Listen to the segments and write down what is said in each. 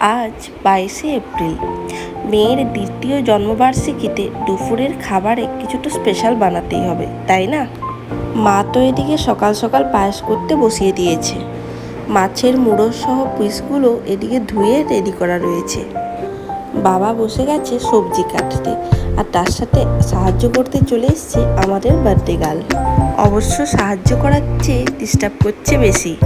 আজ বাইশে এপ্রিল। মেয়ের দ্বিতীয় জন্মবার্ষিকীতে দুপুরের খাবারে কিছুটা স্পেশাল বানাতেই হবে, তাই না? মা তো এদিকে সকাল সকাল পায়েস করতে বসিয়ে দিয়েছে। মাছের মুড়ো সহ পিসগুলো এদিকে ধুয়ে রেডি করা রয়েছে। বাবা বসে গেছে সবজি কাটতে আর তার সাথে সাহায্য করতে চলে এসছে আমাদের বার্থডে গার্ল অবশ্য সাহায্য করার চেয়ে ডিস্টার্ব করছে বেশি।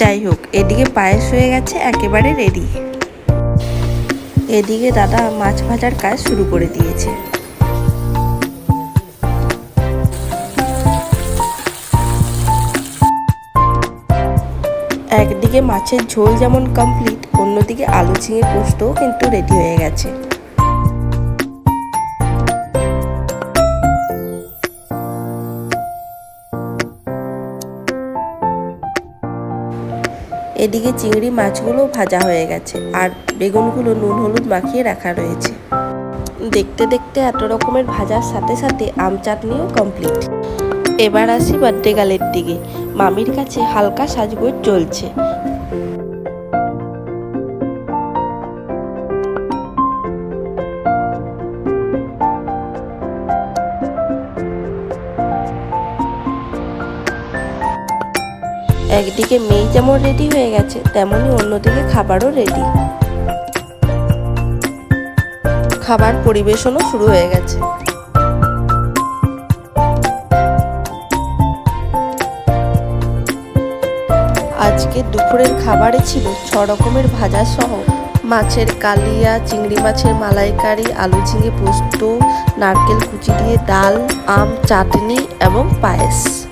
যাই হোক, এদিকে পায়েস হয়ে গেছে, একেবারে রেডি এদিকে দাদা মাছ ভাজার কাজ শুরু করে দিয়েছে। একদিকে মাছের ঝোল যেমন কমপ্লিট অন্যদিকে আলু ঝিঙে পোস্তও কিন্তু রেডি হয়ে গেছে। এদিকে চিংড়ি মাছগুলো ভাজা হয়ে গেছে আর বেগুনগুলো নুন হলুদ মাখিয়ে রাখা রয়েছে। দেখতে দেখতে এত রকমের ভাজার সাথে সাথে আম চাটনিও কমপ্লিট এবার আসি বার্থডে গালের দিকে। মামির কাছে হালকা সাজগোজ চলছে। একদিকে মেয়ে যেমন রেডি হয়ে গেছে তেমনই অন্যদিকে খাবারও রেডি খাবার পরিবেশনও শুরু হয়ে গেছে। আজকে দুপুরের খাবারে ছিল ছ রকমের ভাজা সহ মাছের কালিয়া, চিংড়ি মাছের মালাইকারি, আলু ঝিঙে পোস্ত, নারকেল কুচি দিয়ে ডাল, আম, চাটনি এবং পায়েস।